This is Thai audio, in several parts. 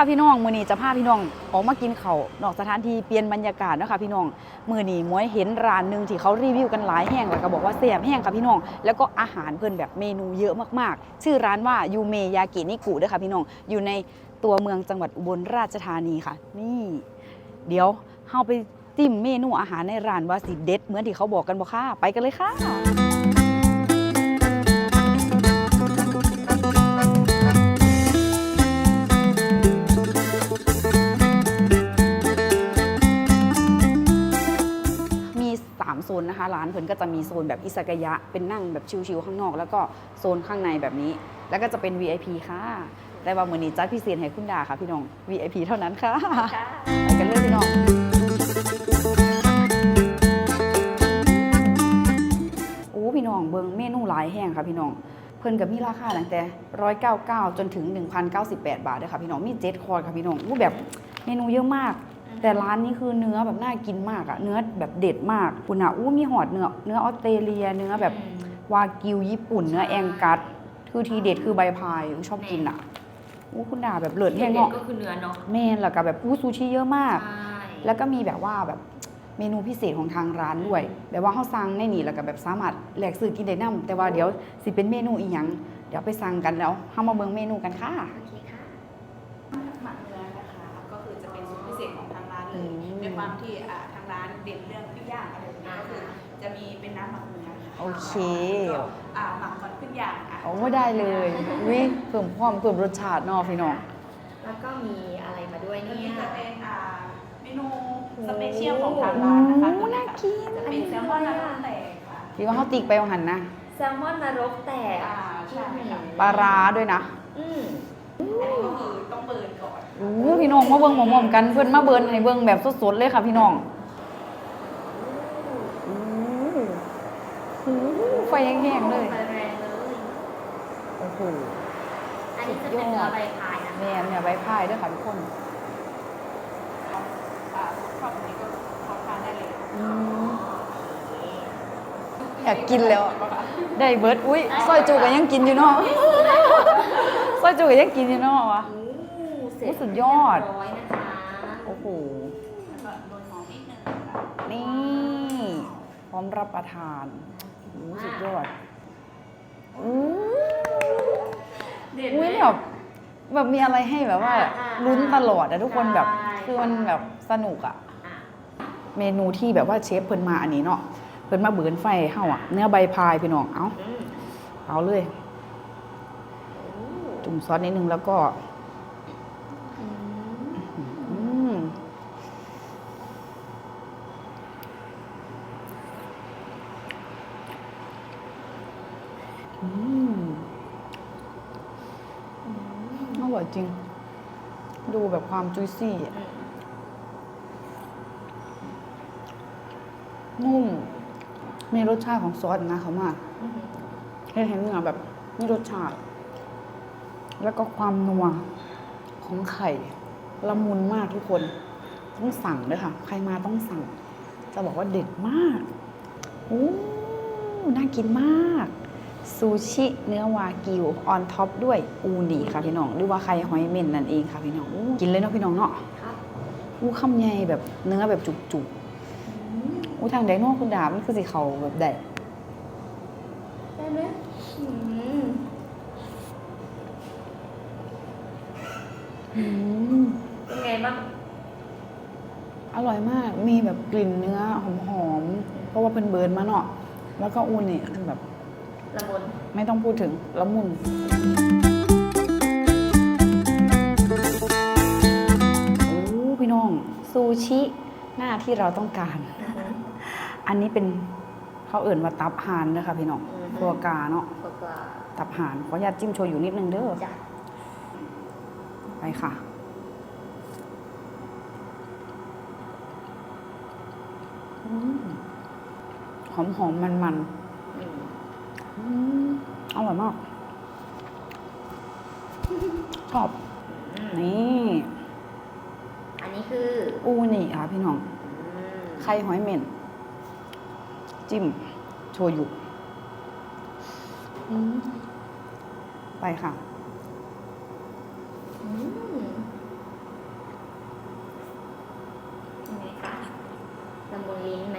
ค่ะพี่น้อง มือนี้จะพาพี่น้องออกมากินเขาวนอกสถานที่เปลี่ยนบรรยากาศนะคะพี่น้อง มือนี้หมวยเห็นร้านหนึ่งที่เขารีวิวกันหลายแห่งแล้วก็บอกว่าแซ่บแห้งค่ะพี่น้อง แล้วก็อาหารเพิ่นแบบเมนูเยอะมากๆ ชื่อร้านว่ายูเมยากินิกุด้อค่ะพี่น้อง อยู่ในตัวเมืองจังหวัดอุบลราชธานีค่ะ นี่ เดี๋ยวเฮาไปจิ้มเมนูอาหารในร้านว่าสิเด็ดเหมือนที่เขาบอกกันบ่ค่ะ ไปกันเลยค่ะ 3โซนนะคะร้านเพิ่นก็จะมีโซนแบบอิสกยะ เป็นนั่งแบบชิวๆข้างนอก แล้วก็โซนข้างในแบบนี้ แล้วก็จะเป็น VIP ค่ะ แต่ว่ามือนี้จัดพิเศษให้คุณดาค่ะพี่น้อง VIP เท่านั้นค่ะไปกันเลยพี่น้องโอ้พี่น้องเบิงเมนูหลายแห้งค่ะพี่น้องเพิ่นกับมีราคาตั้งแต่199จนถึง1,098 บาทเลยค่ะพี่น้องมี7คอร์ค่ะพี่น้องอู้แบบเมนูเยอะมาก แต่ร้านนี้คือเนื้อแบบน่ากินมากอะเนื้อแบบเด็ดมากคุณอะอู้มีหอดเนื้อเนื้อออสเตรเลียเนื้อแบบวากิวญี่ปุ่น เนื้อแองกัสคือทีเด็ดคือใบพายอู้ชอบกินอะอู้คุณดาแบบเลิศที่แห้งเด็ดเนาะก็คือเนื้อเนาะแม่นแล้วก็แบบอู้ซูชิเยอะมากใช่แล้วก็มีแบบว่าแบบเมนูพิเศษของทางร้านด้วย แบบว่าเขาสั่งในนี่แล้วก็แบบสามารถแลกซื้อกินได้นํแต่ว่าเดี๋ยวสิเป็นเมนูอีหยังเดี๋ยวไปสั่งกันแล้วเฮามาเบิ่งเมนูกันค่ะ ยมด้วยความที่อ่าทางร้านเด่นเรื่องปิ้งย่างอะไรแบบนี้ก็คือจะมีเป็นน้ำหมักเนื้อค่ะโอเค ก็อ่าหมักก่อนขึ้นย่างอะ โอ้ได้เลยวิเพิ่มความเพิ่มรสชาติเนาะพี่น้อง แล้วก็มีอะไรมาด้วยตัวเนี่นี้ย จะเป็นอ่าเมนูสเปเชียลของทางร้านนะคะโอ้น่ากิน จะเป็นแซลมอนน้ำแตกค่ะที่ว่าเขาติ๊กไปว่าหันนะแซลมอนนรกแตกอ่าใช่ค่ะ ปลาร้าด้วยนะ อืม อันนี้ก็คือต้องเบิร์นก่อนโอ้พี่น้องมาเบิ่งหมอมๆกันเพิ่นมาเบิ่นให้เบิ่งแบบสดๆเลยค่ะ พี่น้องโอ้โหไฟแห้งๆเลยไฟแรงเลยโอ้โหอันนี้จะเป็นเนื้อใบพายนะคะแม่เนี่ยใบพายด้วยค่ะทุกคนอ่าชอบอันนี้ก็ขอทานได้เลยอยากกินแล้วอะได้เบิร์ดอุ้ยซอยจูก็ยังกินอยู่เนาะซอยจูก็ยังกินอยู่เนาะวะโอ้ เสร็จโอ้สุดยอด เรีบร้อยนะคะโอ้โหแล้วก็โรยหอมนิดนึงค่ะนี่ พร้อมรับประทานโอ้สุดยอดอู้เด็ดอุ้ไหมยแบบแบบมีอะไรให้แบบว่าลุ้นตลอดอะทุกคนแบบคือมันแบบสนุกอะอะเมนูที่แบบว่าเชฟเพิ่นมาอันนี้เนาะเพิ่นมาเบือนไฟให้เฮาอะเนื้อใบพายพี่น้องเอาอืมเอาเลย โอ้จุ่มซอสนิดนึงแล้วก็ อืม อืมอืมอร่อย จริง ดูแบบความจุยซี่อะนุ่ม มีรสชาติของซอสนะเขามากอืมเห็นเห็นเนื้อแบบมีรสชาติ แล้วก็ความนัวของไข่ละมุนมากทุกคน ต้องสั่งเลยค่ะ ใครมาต้องสั่ง จะบอกว่าเด็ดมากโอ้น่ากินมาก ซูชิเนื้อวากิวออนท็อปด้วยอูนิค่ะพี่น้องหรือว่าไข่หอยเม่นนั่นเองค่ะพี่น้องอู้กินเลยเนาะพี่น้องเนาะครับอู้คำใหญ่แบบเนื้อแบบจุกๆอู้ทางไดโน่คุณดามันคือสีเขาแบบใดได้ไหมอืมอืมเป็นไงบ้างอร่อยมากมีแบบกลิ่นเนื้อหอมๆเพราะว่าเป็นเบิร์นมาเนาะแล้วก็อูนิคือแบบ ละมุนไม่ต้องพูดถึงละมุนโอ้พี่น้อง ซูชิหน้าที่เราต้องการ อันนี้เป็นเขาเอิ่นว่าตับหานนะคะพี่น้องอือฮึตัวกาเนาะกว่าตับหานขออนุญาตจิ้มโชยุนิดนึงเด้อๆจ้ะไปค่ะอืมหอมหอมมันมันอืมๆ อืมอร่อยมากชอบ อืมนี่ อันนี้คืออูนี่ค่ะพี่น้อง อืมไข่หอยเหม็น จิ้ม โชยุอืมไปค่ะ อืม ไงคะละมุนลิ้นไหม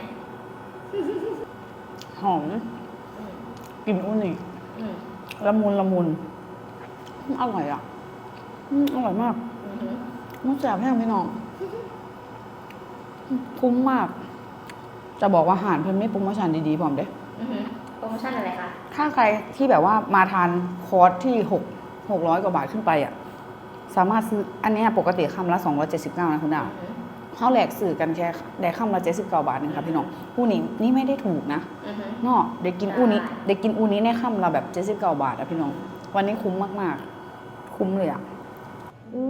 หอม อืม กลิ่นอุนิอืมละมุนละมุนอืมอร่อยอะอืมอร่อยมากอือหือมันแสบแห้งพี่น้องอืมคุ้มมาก จะบอกว่าอาหารเพิ่นไม่โปรโมชั่นดีๆผมเด้ อือหือโปรโมชั่นอะไรคะ ถ้าใครที่แบบว่ามาทานคอร์สที่หกหกร้อยกว่าบาทขึ้นไปอะ สามารถซื้ออันเนี้ยปกติคำละสองร้อยเจ็ดสิบเก้านะคุณดาว อือหือ เขาแหลกสื่อกันแค่ได้คำละเจ็ดสิบเก้าบาทนึงครับพี่น้องผู้นี้นี่ไม่ได้ถูกนะอือหือเนาะเด็กกินอูนี้ใช่เด็กกินอูนี้ในคำละแบบเจ็ดสิบเก้าบาทอะพี่น้อง วันนี้คุ้มมากๆ คุ้มเลยอะอู้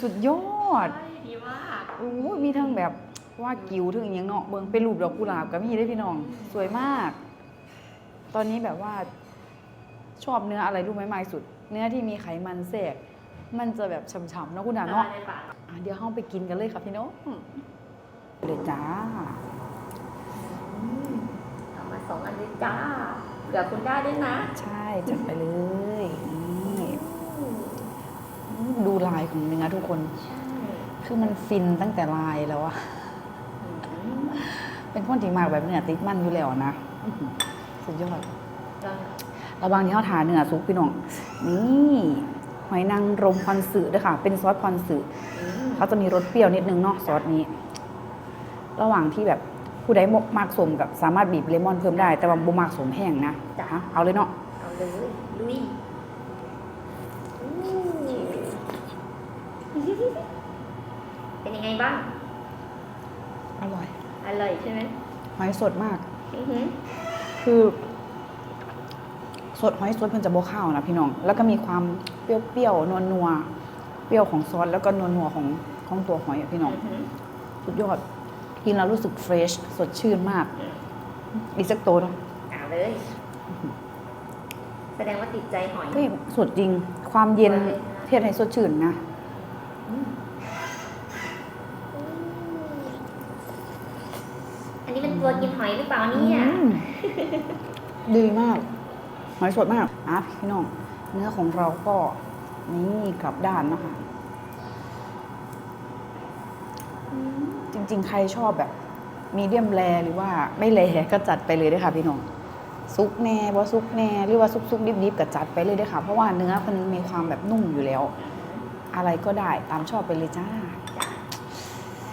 สุดยอดใช่ดีมากอู้มีทั้งแบบว่ากิวถึงอหย่างเนาะเบิ่งเป็นรูปดอกกุหลาบก็มีได้พี่น้อง สวยมาก ตอนนี้แบบว่าชอบเนื้ออะไรรู้ไหมมากสุด เนื้อที่มีไขมันแทรก มันจะแบบฉ่ำๆเนาะคุณดาเนาะในปากอะเดี๋ยวห้องไปกินกันเลยครับพี่น้องเลยจ้าอืมเอามาสองอันเลยจ้าเผื่อคุณได้ด้วยนะ ใช่จัดไปเลยนี่อืมดูลายของเนื้อทุกคนใช่คือมันฟินตั้งแต่ลายแล้วอะอืมเป็นคนที่มากแบบเนื้อติดมันอยู่แล้วนะอื้อหือสุดยอดลองระหวังที่เขาทานเนื้อซุปพี่น้อง นี่ หอยนางรมพอนสึด้วยค่ะ เป็นซอสพอนสึอืมเขาจะมีรสเปรี้ยวนิดนึงเนาะซอสนี้ ระหว่างที่แบบผู้ใดมากสมกับสามารถบีบเลมอนเพิ่มได้ แต่ว่าบุมากสมแห้งนะจ้ะเอาเลยเนาะเอาเลยลุยอืมเป็นยังไงบ้าง อร่อย อร่อยใช่ไหมหอยสดมากอือหือคือ สดหอยสดเพิ่นจะโบข้าวนะพี่น้อง แล้วก็มีความเปรี้ยวๆนัวนัวๆเปรี้ยวของซอสแล้วก็นัวนัวๆของของตัวหอยอะพี่น้องอือหือสุดยอด กินแล้วรู้สึกเฟรชสดชื่นมากอีกสักโตวเนาะเอาเลย แสดงว่าติดใจหอย เฮ้ยสดจริง ความเย็นเทียดให้สดชื่นนะอันนี้เป็นตัวกินหอยหรือเปล่าเนี่ยอืมดีมาก หอยสดมากอะพี่น้อง เนื้อของเราก็นี่กลับด้านนะคะจริง ๆ ใครชอบแบบ มีเดียมแรหรือว่าไม่แรก็จัดไปเลยเด้วยค่ะพี่น้องซุกแน่บ่ซุกแน่หรือว่าซุกซุกดิบดิบๆก็จัดไปเลยเด้วยค่ะ เพราะว่าเนื้อมันมีความแบบนุ่มอยู่แล้ว อะไรก็ได้ตามชอบไปเลยจ้าจ้ะ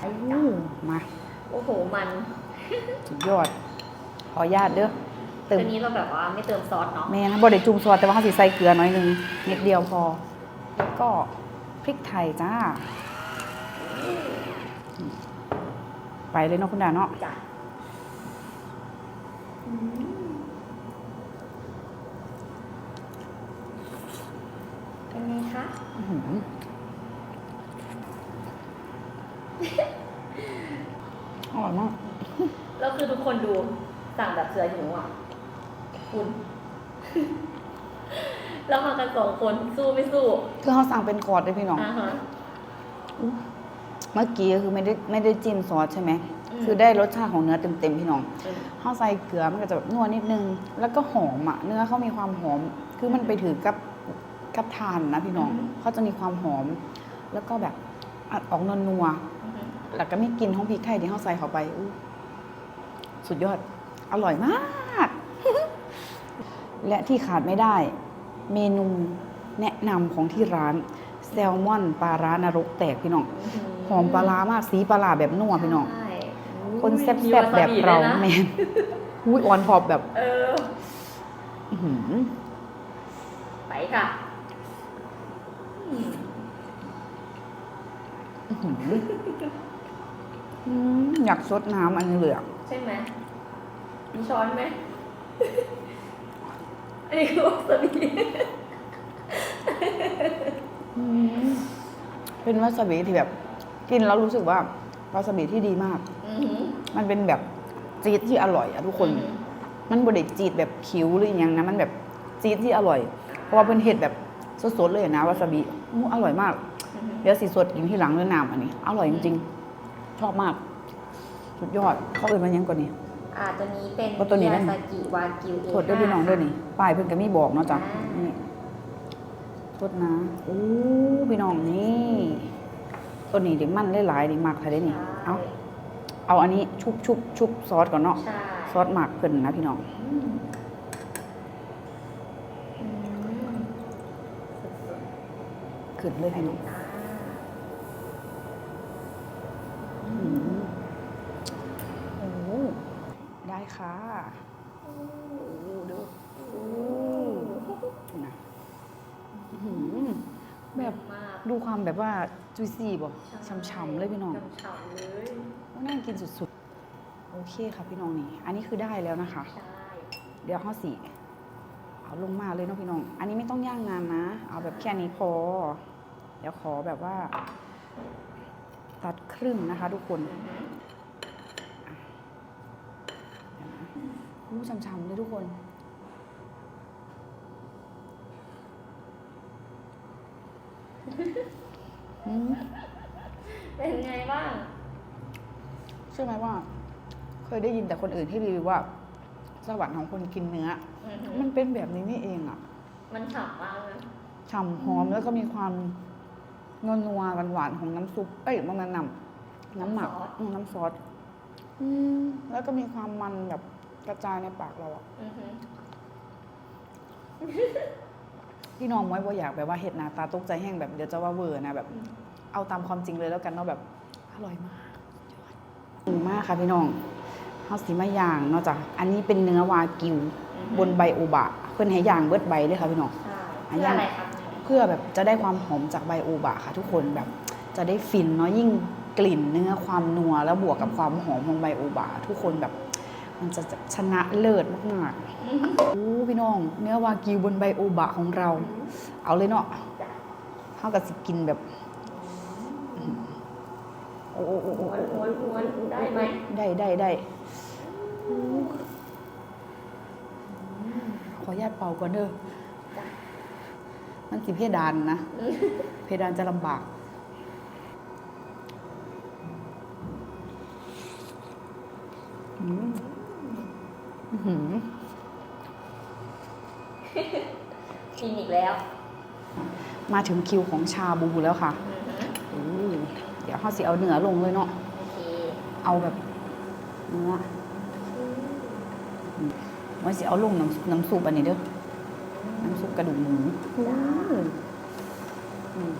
อู้มา โอ้โหมัน สุดยอด ขออนุญาตเด้อ เติตัมวนี้เราแบบว่าไม่เติมซอสเนาะแม่นะบไดจุ่มซอสแต่ว่าเขาสิใส่เกลือน้อยหนึงนิดเดียวพอ แล้วก็พริกไทยจ้า ไปเลยเนาะคุณดาเนาะจ้ะเป็นไงคะ อื้อหืออร่อยมาก แล้วคือทุกคนดูสั่งแบบเสือหิวอะ คุณแล้วมากันสองคนสู้ไม่สู้คือเขาสั่งเป็นกอดเลยพี่น้องอ่าฮะ เมื่อกี้คือไม่ได้ไม่ได้จิ้มซอสใช่ไหมอืม คือได้รสชาติของเนื้อเต็มๆพี่น้องอืมข้าวใส่เกลือมันก็จะแบบนัวนิดนึง แล้วก็หอมอะเนื้อเขามีความหอม คือมันไปถือกับกับทานนะพี่น้องเขาจะมีความหอม แล้วก็แบบอัดออกนัวนัวอือฮึๆแล้วก็มีกลิ่นของพริกไทยที่เขาใส่เข้าไปอู้สุดยอด อร่อยมาก และที่ขาดไม่ได้ เมนูแนะนำของที่ร้าน แซลมอนปลาร้านรกแตกพี่น้องหอมปลาร้ามากสีปลาร้าแบบนัวพี่น้องใช่คนแซ่มีบวๆแบบซบิเราด้วยนะแมนอุ้ยอ่อนพอบแบบเอออื้อหือไปค่ะอืมอื้อหืออืมอยากซดน้ำอันนี้เลยอะใช่ไหมมีช้อนไหม อันนี้คือวาซาบิอืมเป็นวาซาบิที่แบบ กินแล้วรู้สึกว่าวาซาบิที่ดีมาก อือหือ มันเป็นแบบจี๊ดที่อร่อยอะทุกคน อือหือมันบดเด็จีดแบบคิ้วหรืออหยังนะ มันแบบจี๊ดที่อร่อย เพราะว่าเป็นเห็ดแบบสดๆเลยนะวาซาบิอู้อร่อยมาก อือหือเดี๋ยวสีสดกินที่หลังด้วยน้ำอันนี้ อร่อยจริงๆ ชอบมาก สุดยอด เขาเอ่ยมันยังก่อนนี่ อ่าตัวนี้เป็นว่าตัวนี้นะยาซากิวากิวเอโทษด้วยพี่น้องด้วยนี่ป้ายเพิ่นก็มีบอกเนาะจ้ะอ่านี่นี่โทษนะโอ้พี่น้องนี่ตัวนี้เดี๋ยวมันหลายๆนี่มักใครได้นี่ใช่เอาเอาอันนี้ชุบชุบชุบซอสก่อนเนาะใช่ซอสหมักเพิ่นนะพี่น้องอืมอืมสุดขึ้นเลยๆพี่น้องจ้า อืมโอ้โห ได้ค่ะโอ้โหดูโอ้โหนะอื้อหือแบบมากดูความแบบว่าจุยซี่บ่ช่ำๆเลยพี่น้องฉ่ำๆเลยน่ากินสุดๆ โอเคค่ะพี่น้องนี่ อันนี้คือได้แล้วนะคะใช่เดี๋ยวข้อสี่เอาลงมาเลยเนาะพี่น้อง อันนี้ไม่ต้องย่างนานนะ เอาแบบแค่นี้พอ เดี๋ยวขอแบบว่า ตัดครึ่งนะคะทุกคน อือหือ เดี๋ยวนะ อู้ช่ำๆเลยทุกคนอืมเป็นไงบ้างเชื่อไหมว่า เคยได้ยินแต่คนอื่นที่รีวิวว่าสวรรค์ของคนกินเนื้อ อือหือมันเป็นแบบนี้นี่เองอะมันฉ่ำมากนะฉ่ำหอมแล้วก็มีความนัวนัวหวานหวานๆของน้ำซุปเอ้ยมันน้ำน้ำหมักอืมน้ำซอสอืมแล้วก็มีความมันแบบ กระจายในปากเราอะอือหือพี่น้องไว้ว่าอยากแบบว่าเห็ดหนาตาตกใจแห้งแบบเดี๋ยวจะว่าเวอร์นะแบบ เอาตามความจริงเลยแล้วกันเนาะแบบอร่อยมากยอดมากค่ะพี่น้องเฮาสีมาย่างเนาะจ้ะอันนี้เป็นเนื้อวากิวบนใบโอบะ เพื่อนให้ย่างเบิดใบเลยค่ะพี่น้อง ใช่อัเพื่นอยังอะไรคะเพื่อแบบจะได้ความหอมจากใบโอบะค่ะ ทุกคนแบบจะได้ฟินเนาะยิ่งกลิ่นเนื้อความนัวแล้วบวกกับความหอมของใบโอบะทุกคนแบบ มันจะชนะเลิศมากๆโอ้พี่น้อง เนื้อวากิวบนใบโอบะของเรา เอาเลยเนาะเท่ากับสิกินแบบ โอ้โอ้โอ้โอ้ม้วนม้วนม้วนได้ไหม ได้ได้ได้ขออนุญาตเป่าก่อนเด้อจ้ะมันสิเพดานนะ เพดานจะลำบากอืมอื้อหือ กินอีกแล้ว มาถึงคิวของชาบูแล้วค่ะอือหืออู้เดี๋ยวเขาสิเอาเนื้อลงเลยเนาะโอเคเอาแบบเนื้อไว้สิเอาลงน้ำน้ำซุปอันนี้เด้อ น้ำซุปกระดูกหมู จ้า อืม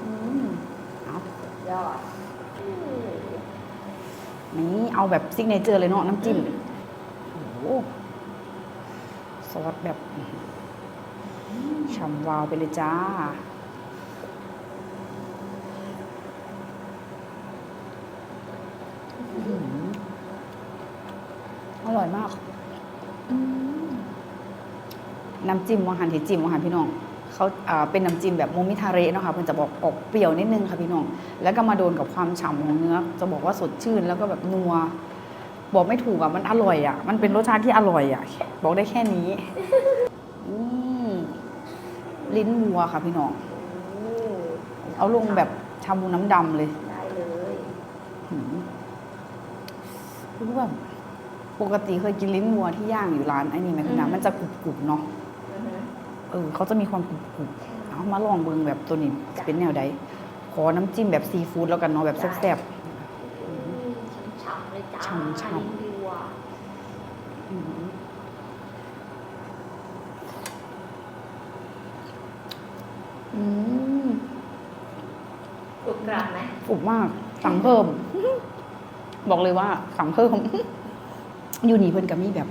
อืมเอา ยอดอืม นี่ เอาแบบซิกเนเจอร์เลยเนาะน้ำจิ้มโอ้โหซอสแบบฉ่ำวาวไปเลยจ้า อร่อยมาก น้ำจิ้มวังหันที่จิ้มวังหันพี่น้อง เขาอ่าเป็นน้ำจิ้มแบบโมมิทาเระเนาะค่ะเพิ่นจะบอกออกเปรี้ยวนิดนึงค่ะพี่น้อง แล้วก็มาโดนกับความฉ่ำของเนื้อ จะบอกว่าสดชื่นแล้วก็แบบนัว บอกไม่ถูกอะ มันอร่อยอะ มันเป็นรสชาติที่อร่อยอะ บอกได้แค่นี้นี่ลิ้นวัวค่ะพี่น้องอืมเอาลงแบบชาบูน้ำดำเลย ได้เลยหืมรู้แบบปกติเคยกินลิ้นวัวที่ย่างอยู่ร้านไอ้นี่ไหมพี่น้ำมันจะกรุบๆเนาะอือหือ เออเขาจะมีความกรุบๆเอามาลองเบิ่งแบบตัวนี้เป็นแนวใดขอน้ำจิ้มแบบซีฟู้ดแล้วกันเนาะแบบแซ่บอืมฉ่ำๆเลยจ้าฉ่ำๆ ลิ้นวัวๆอืมอืมกรุบกรับไหมกรุบมาก สั่งเพิ่ม บอกเลยว่าสั่งเพิ่ม อยู่นี่เพิ่นก็มีแบบ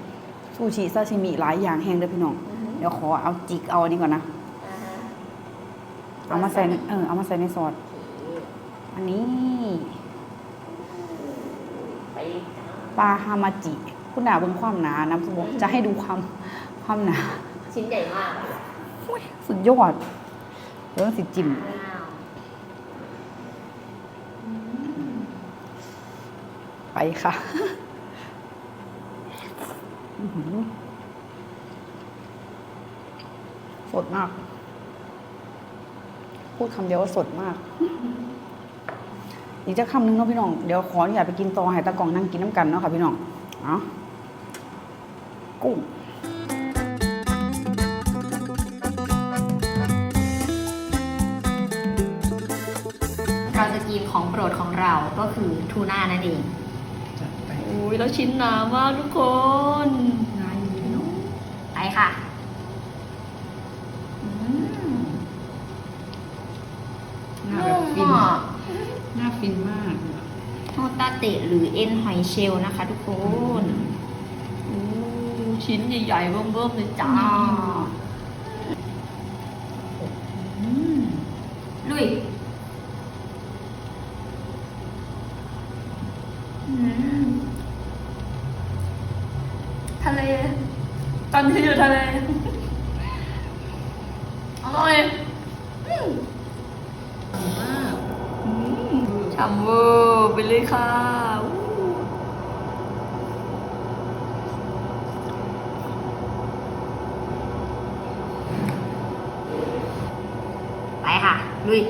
ซูชิซาชิมิหลายอย่างแห้งเด้อพี่น้องอือหือ เดี๋ยวขอเอาจิกเอาอันนี้ก่อนนะ อ่าฮะเอามาใส่ในเออเอามาใส่ในซอสโอเคอันนี้ไปจ้าปลาฮามาจิ คุณดาเบิ่งความหนาน้ำซุปจะให้ดูความความหนาชิ้นใหญ่มากอุ๊ยสุดยอดเรื่องสิจิ้มอ้าวไปค่ะอื้อหือ สดมาก พูดคำเดียวว่าสดมากอีกจะคำนึงเนาะพี่น้อง เดี๋ยวขออนุญาตไปกินต่อให้ตากล่องนั่งกินน้ำกันเนาะค่ะพี่น้องเอากุ้งเราจะกินของโปรดของเราก็คือทูน่านั่นเองจัดไปอุ้ยแล้วชิ้นหนามากทุกคนง่ายดีพี่น้องไปค่ะอืม หน้าแบบฟินนุ่มอะหน้าฟินมากโฮตาเตะหรือเอ็นหอยเชลล์นะคะ ทุกคนอู้ชิ้นใหญ่ๆเบิ่มๆเลยจ้าอืมลุยอืมทะเล ตอนที่อยู่ทะเล อร่อย ฉ่ำเวอร์ไปเลยค่ะอู้ไปค่ะลุย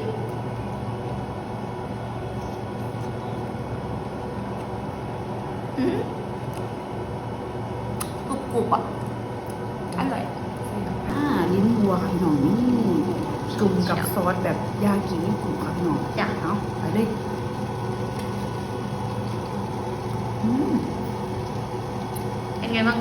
อืมกรุบกรุบๆอะอร่อยอ่าลิ้นวัวค่ะพี่น้องนี่จุ่มกับซอสแบบยากินิกุค่ะพี่น้องจ้ะเอาไปเลยอืม เป็นไงบ้าง